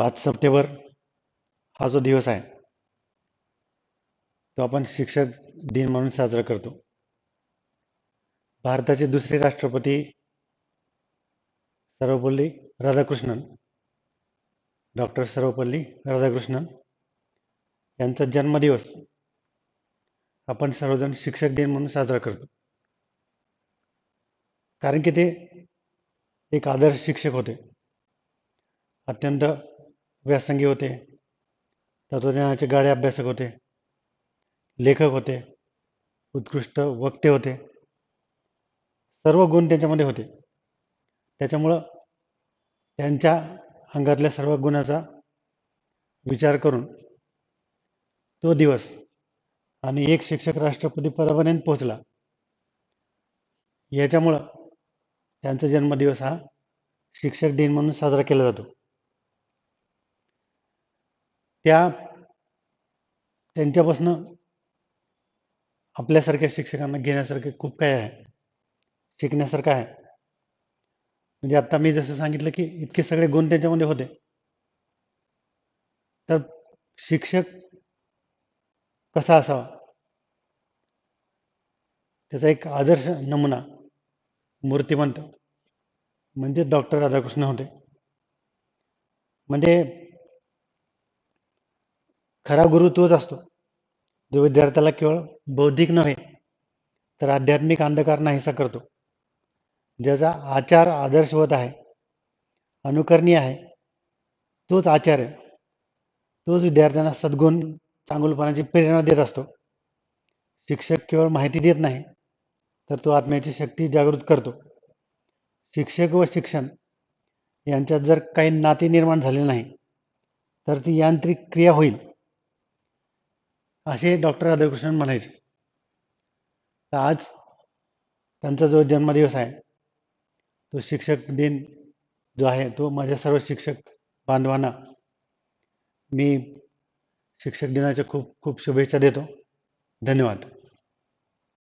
पाच सप्टेंबर हा जो दिवस आहे तो आपण शिक्षक दिन म्हणून साजरा करतो. भारताचे दुसरे राष्ट्रपती सर्वपल्ली राधाकृष्णन डॉक्टर सर्वपल्ली राधाकृष्णन यांचा जन्मदिवस आपण सर्वजण शिक्षक दिन म्हणून साजरा करतो. कारण की ते एक आदर्श शिक्षक होते. अत्यंत व्यासंगी होते. तत्वज्ञानाचे गाडे अभ्यासक होते. लेखक होते. उत्कृष्ट वक्ते होते. सर्व गुण त्यांच्यामध्ये होते. त्याच्यामुळं त्यांच्या अंगातल्या सर्व गुणाचा विचार करून तो दिवस आणि एक शिक्षक राष्ट्रपती पदापर्यंत पोहोचला. याच्यामुळं त्यांचा जन्मदिवस हा शिक्षक दिन म्हणून साजरा केला जातो. त्या त्यांच्यापासनं आपल्यासारख्या शिक्षकांना घेण्यासारखे खूप काही आहे. शिकण्यासारखं आहे. म्हणजे आता मी जसं सांगितलं की इतके सगळे गुण त्याच्यामध्ये होते. तर शिक्षक कसा असावा? त्याचा एक आदर्श नमुना मूर्तिमंत म्हणजे डॉक्टर राधाकृष्ण होते. म्हणजे खरा गुरु तोच असतो. जो विद्यार्थ्याला केवळ बौद्धिक नव्हे तर आध्यात्मिक अंधकार नाहीसा करतो. ज्याचा आचार आदर्शवत आहे अनुकरणीय आहे तोच आचार्य तोच विद्यार्थ्यांना सद्गुण चांगुलपणाची प्रेरणा देत असतो. शिक्षक केवळ माहिती देत नाही तर तो आत्म्याची शक्ती जागृत करतो. शिक्षक व शिक्षण यांच्यात जर काही नाते निर्माण झाले नाही तर ती यांत्रिक क्रिया होईल. असे डॉक्टर राधाकृष्णन म्हणायचे. तर आज त्यांचा जो जन्मदिवस आहे तो शिक्षक दिन जो आहे तो माझ्या सर्व शिक्षक बांधवांना मी शिक्षक दिनाच्या खूप खूप शुभेच्छा देतो. धन्यवाद.